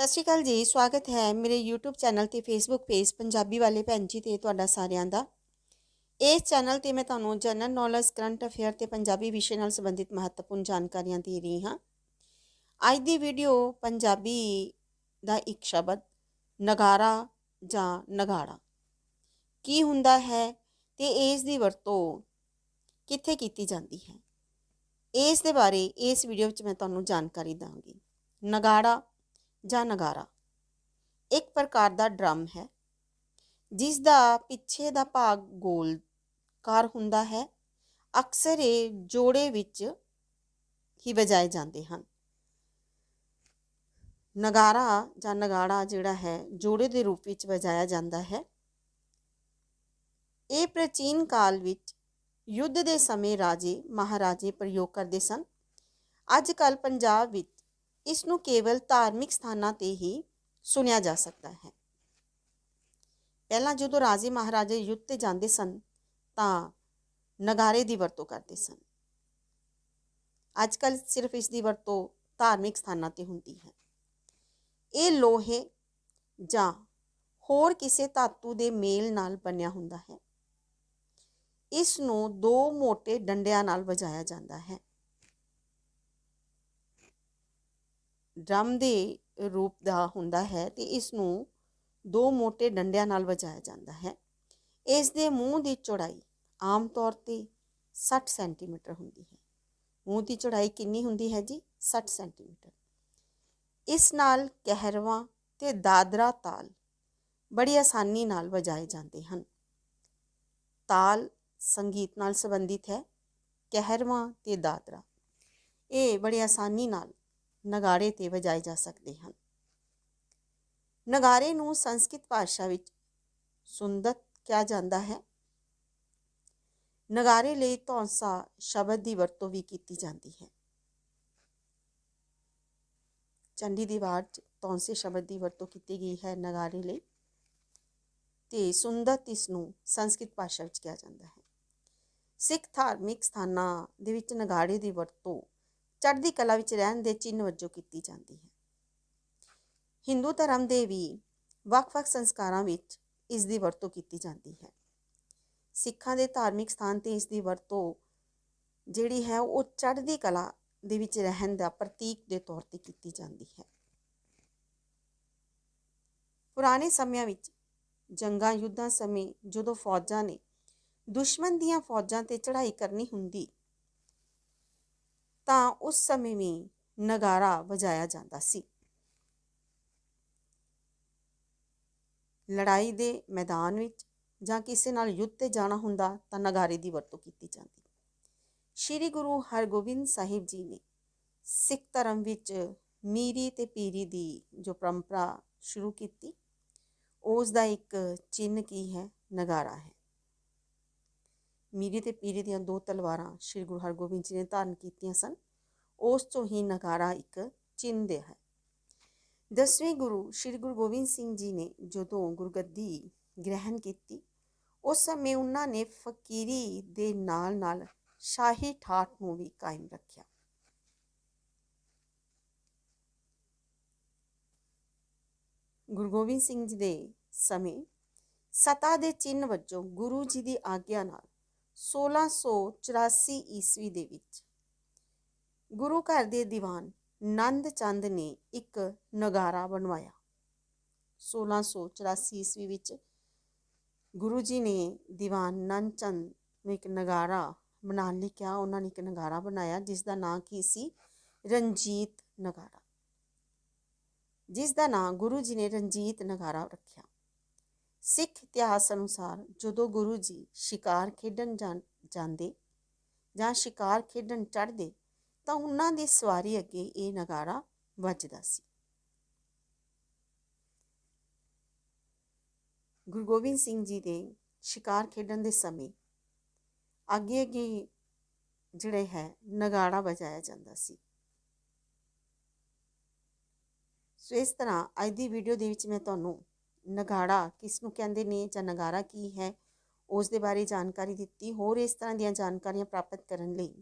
ਸਤਿ ਸ਼੍ਰੀ ਅਕਾਲ ਜੀ, ਸਵਾਗਤ ਹੈ ਮੇਰੇ YouTube ਚੈਨਲ ਤੇ Facebook ਪੇਜ ਪੰਜਾਬੀ ਵਾਲੇ ਭੈਣ ਜੀ ਤੇ ਤੁਹਾਡਾ ਸਾਰਿਆਂ ਦਾ। ਇਸ ਚੈਨਲ ਤੇ ਮੈਂ ਤੁਹਾਨੂੰ ਜਨਰਲ ਨੌਲੇਜ ਕਰੰਟ ਅਫੇਅਰ ਤੇ ਪੰਜਾਬੀ ਵਿਸ਼ੇ ਨਾਲ ਸੰਬੰਧਿਤ ਮਹੱਤਵਪੂਰਨ ਜਾਣਕਾਰੀਆਂ ਦੇ ਰਹੀ ਹਾਂ। ਅੱਜ ਦੀ ਵੀਡੀਓ ਪੰਜਾਬੀ ਦਾ ਇੱਕ ਸ਼ਬਦ, ਨਗਾਰਾ ਜਾਂ ਨਗਾੜਾ। ਕੀ ਹੁੰਦਾ ਹੈ ਤੇ ਇਸ ਦੀ ਵਰਤੋਂ ਕਿੱਥੇ ਕੀਤੀ ਜਾਂਦੀ ਹੈ? ਇਸ ਦੇ ਬਾਰੇ ਇਸ ਵੀਡੀਓ ਵਿੱਚ ਮੈਂ ਤੁਹਾਨੂੰ ਜਾਣਕਾਰੀ ਦਾਂਗੀ ਨਗਾੜਾ ਜਾਂ ਨਗਾਰਾ। ਇੱਕ ਪ੍ਰਕਾਰ ਦਾ ਡਰਮ ਹੈ, ਜਿਸ ਦਾ ਪਿੱਛੇ ਦਾ ਭਾਗ ਗੋਲਕਾਰ ਹੁੰਦਾ ਹੈ। ਅਕਸਰ ਇਹ ਜੋੜੇ ਵਿੱਚ ਹੀ ਵਜਾਏ ਜਾਂਦੇ ਹਨ। ਨਗਾਰਾ ਜਾਂ ਨਗਾੜਾ ਜਿਹੜਾ ਹੈ, ਜੋੜੇ ਦੇ ਰੂਪ ਵਿੱਚ ਵਜਾਇਆ ਜਾਂਦਾ ਹੈ। ਇਹ ਪ੍ਰਾਚੀਨ ਕਾਲ ਵਿੱਚ ਯੁੱਧ ਦੇ ਸਮੇਂ ਰਾਜੇ ਮਹਾਰਾਜੇ ਪ੍ਰਯੋਗ ਕਰਦੇ ਸਨ। ਅੱਜ ਕੱਲ ਪੰਜਾਬ ਵਿੱਚ ਇਸ ਨੂੰ ਕੇਵਲ ਧਾਰਮਿਕ ਸਥਾਨਾਂ ਤੇ ਹੀ ਸੁਣਿਆ ਜਾ ਸਕਦਾ ਹੈ। ਪਹਿਲਾਂ ਜਦੋਂ ਰਾਜੇ ਮਹਾਰਾਜੇ ਯੁੱਧ ਤੇ ਜਾਂਦੇ ਸਨ, ਤਾਂ ਨਗਾਰੇ ਦੀ ਵਰਤੋਂ ਕਰਦੇ ਸਨ। ਅੱਜ ਕੱਲ ਸਿਰਫ ਇਸ ਦੀ ਵਰਤੋਂ ਧਾਰਮਿਕ ਸਥਾਨਾਂ ਤੇ ਹੁੰਦੀ ਹੈ। ਇਹ ਲੋਹੇ ਜਾਂ ਹੋਰ ਕਿਸੇ ਧਾਤੂ ਦੇ ਮੇਲ ਨਾਲ ਬਣਿਆ ਹੁੰਦਾ ਹੈ। ਇਸ ਨੂੰ ਦੋ ਮੋٹے ਡੰਡਿਆਂ ਨਾਲ ਵਜਾਇਆ ਜਾਂਦਾ ਹੈ। ਡਰਮ ਦੇ ਰੂਪ ਦਾ ਹੁੰਦਾ ਹੈ ਤੇ ਇਸ ਨੂੰ ਦੋ ਮੋٹے ਡੰਡਿਆਂ ਨਾਲ ਵਜਾਇਆ ਜਾਂਦਾ ਹੈ। ਇਸ ਦੇ ਮੂੰਹ ਦੀ ਚੌੜਾਈ ਆਮ ਤੌਰ ਤੇ 60 ਸੈਂਟੀਮੀਟਰ ਹੁੰਦੀ ਹੈ। ਮੂੰਹ ਦੀ ਚੌੜਾਈ ਕਿੰਨੀ ਹੁੰਦੀ ਹੈ ਜੀ? 60 ਸੈਂਟੀਮੀਟਰ। ਇਸ ਨਾਲ ਕਹਿਰਵਾ ਤੇ ਦਾਦਰਾ ਤਾਲ ਬੜੀ ਆਸਾਨੀ ਨਾਲ ਵਜਾਏ ਜਾਂਦੇ ਹਨ। ਤਾਲ ਸੰਗੀਤ ਨਾਲ ਸੰਬੰਧਿਤ ਹੈ, ਕਹਿਰਵਾ ਤੇ ਦਾਦਰਾ। ਇਹ ਬੜੀ ਆਸਾਨੀ ਨਾਲ ਨਗਾੜੇ ਤੇ ਵਜਾਏ ਜਾ ਸਕਦੇ ਹਨ। ਨਗਾਰੇ ਨੂੰ ਸੰਸਕ੍ਰਿਤ ਭਾਸ਼ਾ ਵਿੱਚ ਸੁੰਦਤ ਕਿਹਾ ਜਾਂਦਾ ਹੈ। ਨਗਾਰੇ ਲਈ ਧੌਂਸਾ ਸ਼ਬਦ ਦੀ ਵਰਤੋਂ ਵੀ ਕੀਤੀ ਜਾਂਦੀ ਹੈ। ਚੰਡੀ ਦੀਵਾਰ 'ਚ ਧੌਂਸੇ ਸ਼ਬਦ ਦੀ ਵਰਤੋਂ ਕੀਤੀ ਗਈ ਹੈ ਨਗਾਰੇ ਲਈ ਤੇ ਸੁੰਦਤ ਇਸ ਨੂੰ ਸੰਸਕ੍ਰਿਤ ਭਾਸ਼ਾ ਵਿੱਚ ਕਿਹਾ ਜਾਂਦਾ ਹੈ। ਸਿੱਖ ਧਾਰਮਿਕ ਸਥਾਨਾਂ ਦੇ ਵਿੱਚ ਨਗਾੜੇ ਦੀ ਵਰਤੋਂ ਚੜ੍ਹਦੀ ਕਲਾ ਵਿੱਚ ਰਹਿਣ ਦੇ ਚਿੰਨ੍ਹ ਵਜੋਂ ਕੀਤੀ ਜਾਂਦੀ ਹੈ। ਹਿੰਦੂ ਧਰਮ ਦੇ ਵੀ ਵੱਖ-ਵੱਖ ਸੰਸਕਾਰਾਂ ਵਿੱਚ ਇਸ ਦੀ ਵਰਤੋਂ ਕੀਤੀ ਜਾਂਦੀ ਹੈ। ਸਿੱਖਾਂ ਦੇ ਧਾਰਮਿਕ ਸਥਾਨ ਤੇ ਇਸ ਦੀ ਵਰਤੋਂ ਜਿਹੜੀ ਹੈ ਉਹ ਚੜ੍ਹਦੀ ਕਲਾ ਦੇ ਵਿੱਚ ਰਹਿਣ ਦਾ ਪ੍ਰਤੀਕ ਦੇ ਤੌਰ ਤੇ ਕੀਤੀ ਜਾਂਦੀ ਹੈ। ਪੁਰਾਣੇ ਸਮਿਆਂ ਵਿੱਚ ਜੰਗਾਂ ਯੁੱਧਾਂ ਸਮੇਂ ਜਦੋਂ ਫੌਜਾਂ ਨੇ ਦੁਸ਼ਮਣ ਦੀਆਂ ਫੌਜਾਂ ਤੇ ਚੜ੍ਹਾਈ ਕਰਨੀ ਹੁੰਦੀ ਤਾਂ ਉਸ ਸਮੇਂ ਵੀ ਨਗਾਰਾ ਵਜਾਇਆ ਜਾਂਦਾ ਸੀ। ਲੜਾਈ ਦੇ ਮੈਦਾਨ ਵਿੱਚ ਜਾਂ ਕਿਸੇ ਨਾਲ ਯੁੱਧ ਤੇ ਜਾਣਾ ਹੁੰਦਾ ਤਾਂ ਨਗਾਰੇ ਦੀ ਵਰਤੋਂ ਕੀਤੀ ਜਾਂਦੀ। ਸ਼੍ਰੀ ਗੁਰੂ ਹਰਗੋਬਿੰਦ ਸਾਹਿਬ ਜੀ ਨੇ ਸਿੱਖ ਧਰਮ ਵਿੱਚ ਮੀਰੀ ਤੇ ਪੀਰੀ ਦੀ ਜੋ ਪਰੰਪਰਾ ਸ਼ੁਰੂ ਕੀਤੀ, ਉਸ ਦਾ ਇੱਕ ਚਿੰਨ੍ਹ ਕੀ ਹੈ? ਨਗਾਰਾ ਹੈ। ਮੀਰੀ ਤੇ ਪੀਰੀ ਦੀਆਂ ਦੋ ਤਲਵਾਰਾਂ ਸ਼੍ਰੀ ਗੁਰੂ ਹਰਗੋਬਿੰਦ ਜੀ ਨੇ ਧਾਰਨ ਕੀਤੀਆਂ ਸਨ। ਉਸ ਤੋਂ ਹੀ ਨਗਾਰਾ ਇੱਕ ਚਿੰਨ੍ਹ ਦੇ ਹੈ। ਦਸਵੇਂ ਗੁਰੂ ਸ਼੍ਰੀ ਗੁਰੂ ਗੋਬਿੰਦ ਸਿੰਘ ਜੀ ਨੇ ਜਦੋਂ ਗੁਰਗੱਦੀ ਗ੍ਰਹਿਣ ਕੀਤੀ, ਉਸ ਸਮੇਂ ਉਹਨਾਂ ਨੇ ਫਕੀਰੀ ਦੇ ਨਾਲ ਨਾਲ ਸ਼ਾਹੀ ਠਾਠ ਨੂੰ ਵੀ ਕਾਇਮ ਰੱਖਿਆ। ਗੁਰੂ ਗੋਬਿੰਦ ਸਿੰਘ ਜੀ ਦੇ ਸਮੇਂ ਸਤਾ ਦੇ ਚਿੰਨ੍ਹ ਵਜੋਂ ਗੁਰੂ ਜੀ ਦੀ ਆਗਿਆ ਨਾਲ 1684 ਈਸਵੀ ਦੇ ਵਿੱਚ ਗੁਰੂ ਘਰ ਦੇ ਦੀਵਾਨ ਨੰਦ ਚੰਦ ਨੇ ਇੱਕ ਨਗਾਰਾ ਬਣਵਾਇਆ। 1684 ਈਸਵੀ ਵਿੱਚ ਗੁਰੂ ਜੀ ਨੇ ਦੀਵਾਨ ਨੰਦ ਚੰਦ ਨੂੰ ਇੱਕ ਨਗਾਰਾ ਬਣਾਉਣ ਲਈ ਕਿਹਾ। ਉਹਨਾਂ ਨੇ ਇੱਕ ਨਗਾਰਾ ਬਣਾਇਆ, ਜਿਸ ਦਾ ਨਾਂ ਕੀ ਸੀ? ਰਣਜੀਤ ਨਗਾਰਾ। ਜਿਸ ਦਾ ਨਾਂ ਗੁਰੂ ਜੀ ਨੇ ਰਣਜੀਤ ਨਗਾਰਾ ਰੱਖਿਆ। ਸਿੱਖ ਇਤਿਹਾਸ ਅਨੁਸਾਰ ਜਦੋਂ ਗੁਰੂ ਜੀ ਸ਼ਿਕਾਰ ਖੇਡਣ ਜਾਂਦੇ ਜਾਂ ਸ਼ਿਕਾਰ ਖੇਡਣ ਚੜ੍ਹਦੇ ਤਾਂ ਉਹਨਾਂ ਦੀ ਸਵਾਰੀ ਅੱਗੇ ਇਹ ਨਗਾਰਾ ਵੱਜਦਾ ਸੀ। ਗੁਰੂ ਗੋਬਿੰਦ ਸਿੰਘ ਜੀ ਦੇ ਸ਼ਿਕਾਰ ਖੇਡਣ ਦੇ ਸਮੇਂ ਅੱਗੇ ਅੱਗੇ ਜਿਹੜੇ ਹੈ ਨਗਾੜਾ ਵਜਾਇਆ ਜਾਂਦਾ ਸੀ। ਸੋ ਇਸ ਤਰ੍ਹਾਂ ਅੱਜ ਦੀ ਵੀਡੀਓ ਦੇ ਵਿੱਚ ਮੈਂ ਤੁਹਾਨੂੰ ਨਗਾੜਾ ਕਿਸ ਨੂੰ ਕਹਿੰਦੇ ਨੇ ਜਾਂ ਨਗਾਰਾ ਕੀ ਹੈ ਉਸ ਦੇ ਬਾਰੇ ਜਾਣਕਾਰੀ ਦਿੱਤੀ, ਹੋਰ ਇਸ ਤਰ੍ਹਾਂ ਦੀਆਂ ਜਾਣਕਾਰੀਆਂ ਪ੍ਰਾਪਤ ਕਰਨ ਲਈ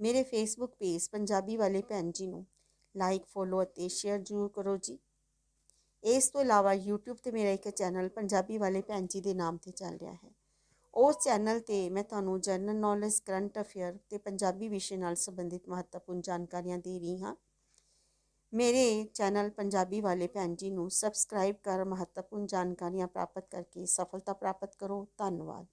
ਮੇਰੇ ਫੇਸਬੁੱਕ ਪੇਜ ਪੰਜਾਬੀ ਵਾਲੇ ਭੈਣ ਜੀ ਨੂੰ ਲਾਈਕ ਫੋਲੋ ਅਤੇ ਸ਼ੇਅਰ ਜ਼ਰੂਰ ਕਰੋ ਜੀ। ਇਸ ਤੋਂ ਇਲਾਵਾ YouTube ਤੇ ਮੇਰਾ ਇੱਕ ਚੈਨਲ ਪੰਜਾਬੀ ਵਾਲੇ ਭੈਣ ਜੀ ਦੇ ਨਾਮ ਤੇ ਚੱਲ ਰਿਹਾ ਹੈ। ਉਸ ਚੈਨਲ ਤੇ ਮੈਂ ਤੁਹਾਨੂੰ ਜਨਰਲ ਨੌਲੇਜ ਕਰੰਟ ਅਫੇਅਰ ਤੇ ਪੰਜਾਬੀ ਵਿਸ਼ੇ ਨਾਲ ਸੰਬੰਧਿਤ ਮਹੱਤਵਪੂਰਨ ਜਾਣਕਾਰੀਆਂ ਦੇ ਰਹੀ ਹਾਂ। ਮੇਰੇ ਚੈਨਲ ਪੰਜਾਬੀ ਵਾਲੇ ਭੈਣ ਜੀ ਨੂੰ ਸਬਸਕ੍ਰਾਈਬ ਕਰ ਮਹੱਤਵਪੂਰਨ ਜਾਣਕਾਰੀਆਂ ਪ੍ਰਾਪਤ ਕਰਕੇ ਸਫਲਤਾ ਪ੍ਰਾਪਤ ਕਰੋ। ਧੰਨਵਾਦ